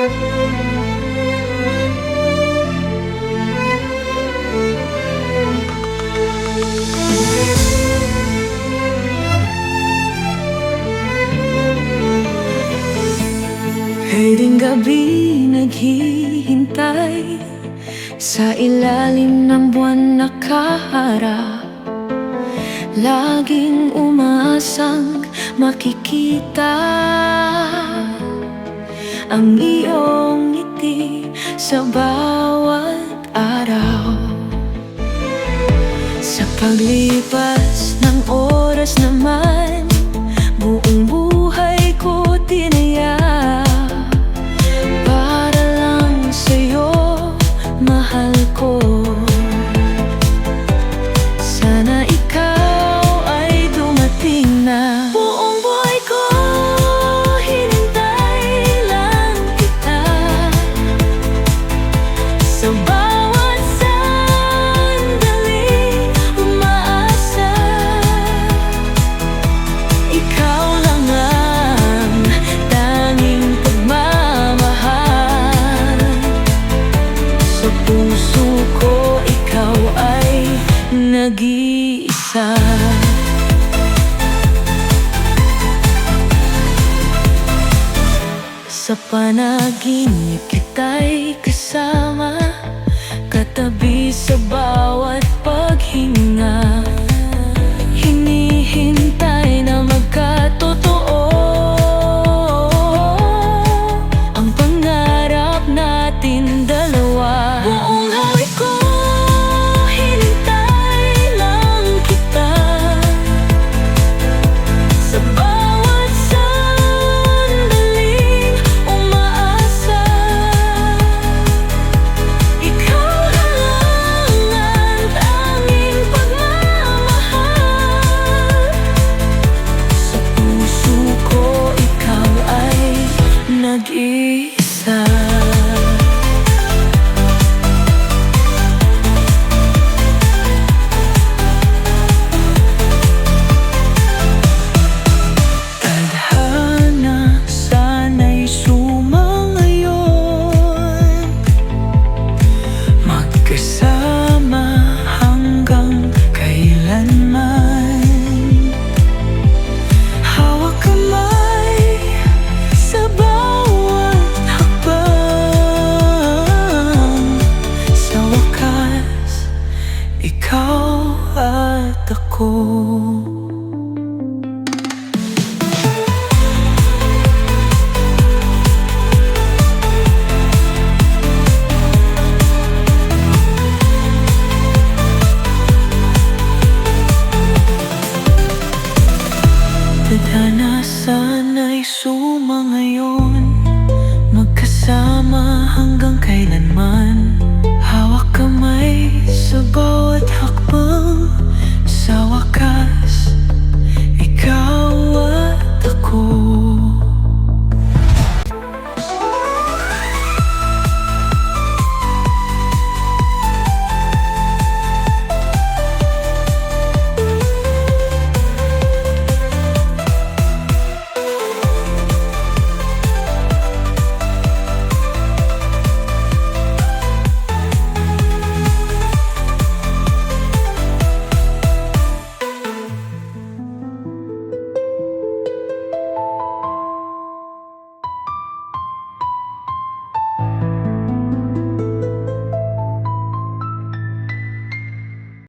Hating gabi naghihintay Sa ilalim ng buwan nakaharap Laging umaasang makikita ang iyong ngiti sa bawat araw. Sa paglipas sa puso ko ikaw ay nag-iisa. Sa panaginip kita'y Cause. sabes. 如梦